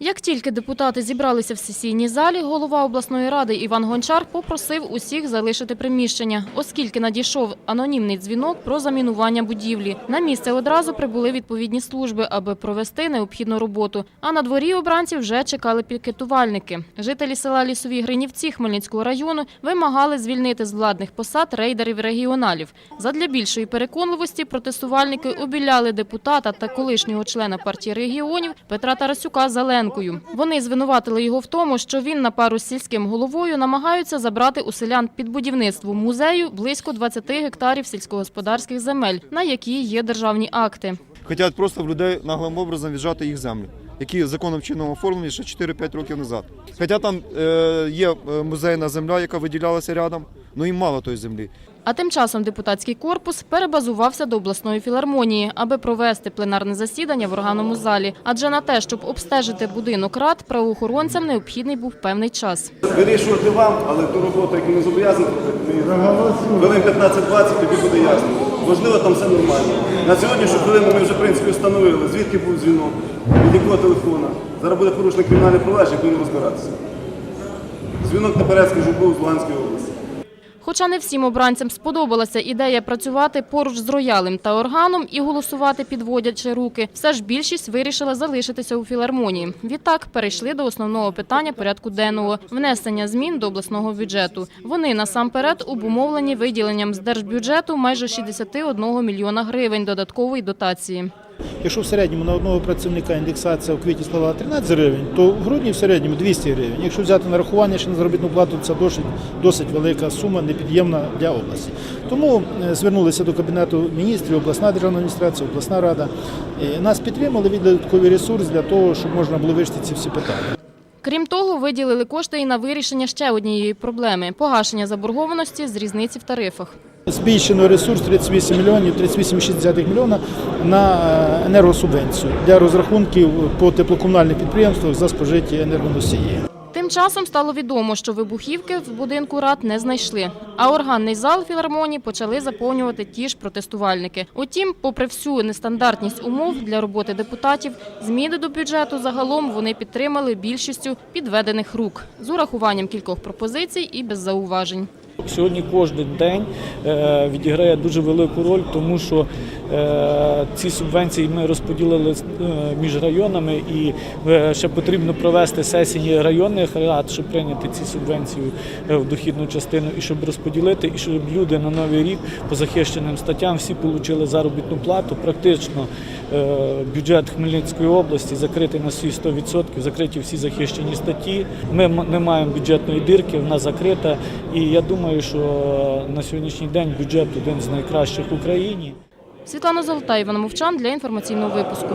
Як тільки депутати зібралися в сесійній залі, голова обласної ради Іван Гончар попросив усіх залишити приміщення, оскільки надійшов анонімний дзвінок про замінування будівлі. На місце одразу прибули відповідні служби, аби провести необхідну роботу. А на дворі обранців вже чекали пікетувальники. Жителі села Лісові Гринівці Хмельницького району вимагали звільнити з владних посад рейдерів регіоналів. Задля більшої переконливості протестувальники обіляли депутата та колишнього члена партії регіонів Петра Тарасюка Зеленкою. Вони звинуватили його в тому, що він на пару з сільським головою намагаються забрати у селян під будівництво музею близько 20 гектарів сільськогосподарських земель, на які є державні акти. Хотять просто в людей наглим образом віджати їх землю, які законом чином оформлені ще 4-5 років назад. Хоча там е, є е, музейна земля, яка виділялася рядом, ну їм мало тої землі. А тим часом депутатський корпус перебазувався до обласної філармонії, аби провести пленарне засідання в органному залі. Адже на те, щоб обстежити будинок рад, правоохоронцям необхідний був певний час. Вирішувати вам, але ту роботу, яку ми зобов'язані хвилин 15-20, тобі буде ясно. Можливо, там все нормально. На сьогоднішню хвилину ми вже в принципі встановили, звідки був дзвінок, від якого телефона. Зараз буде порушено кримінальне провадження, будемо розбиратися. Дзвінок Неперецький вже був з Луганської області. Хоча не всім обранцям сподобалася ідея працювати поруч з роялем та органом і голосувати підводячи руки, все ж більшість вирішила залишитися у філармонії. Відтак перейшли до основного питання порядку денного – внесення змін до обласного бюджету. Вони насамперед обумовлені виділенням з держбюджету майже 61 мільйона гривень додаткової дотації. Якщо в середньому на одного працівника індексація в квітні склала 13 гривень, то в грудні в середньому 200 гривень. Якщо взяти нарахування ще на заробітну плату, це досить, досить велика сума, непід'ємна для області. Тому е, звернулися до Кабінету міністрів, обласна державна адміністрація, обласна рада. Нас підтримали від додатковий ресурс для того, щоб можна було вирішити ці всі питання. Крім того, виділили кошти і на вирішення ще однієї проблеми – погашення заборгованості з різниці в тарифах. Збільшено ресурс 38 мільйонів, 38,6 мільйона на е, енергосубвенцію для розрахунків по теплокомунальних підприємствах за спожиті енергоносії. Тим часом стало відомо, що вибухівки в будинку рад не знайшли, а органний зал філармонії почали заповнювати ті ж протестувальники. Утім, попри всю нестандартність умов для роботи депутатів, зміни до бюджету загалом вони підтримали більшістю підведених рук з урахуванням кількох пропозицій і без зауважень. Сьогодні кожен день е, відіграє дуже велику роль, тому що е, ці субвенції ми розподілили е, між районами, і ще потрібно провести сесії районних рад, щоб прийняти ці субвенції в дохідну частину, і щоб розподілити, і щоб люди на новий рік по захищеним статтям всі отримали заробітну плату. Практично бюджет Хмельницької області закритий на всі 100%, закриті всі захищені статті. Ми не маємо бюджетної дирки, вона закрита. І я думаю, що на сьогоднішній день бюджет один з найкращих в Україні. Світлана Золота, Іван Мовчан для інформаційного випуску.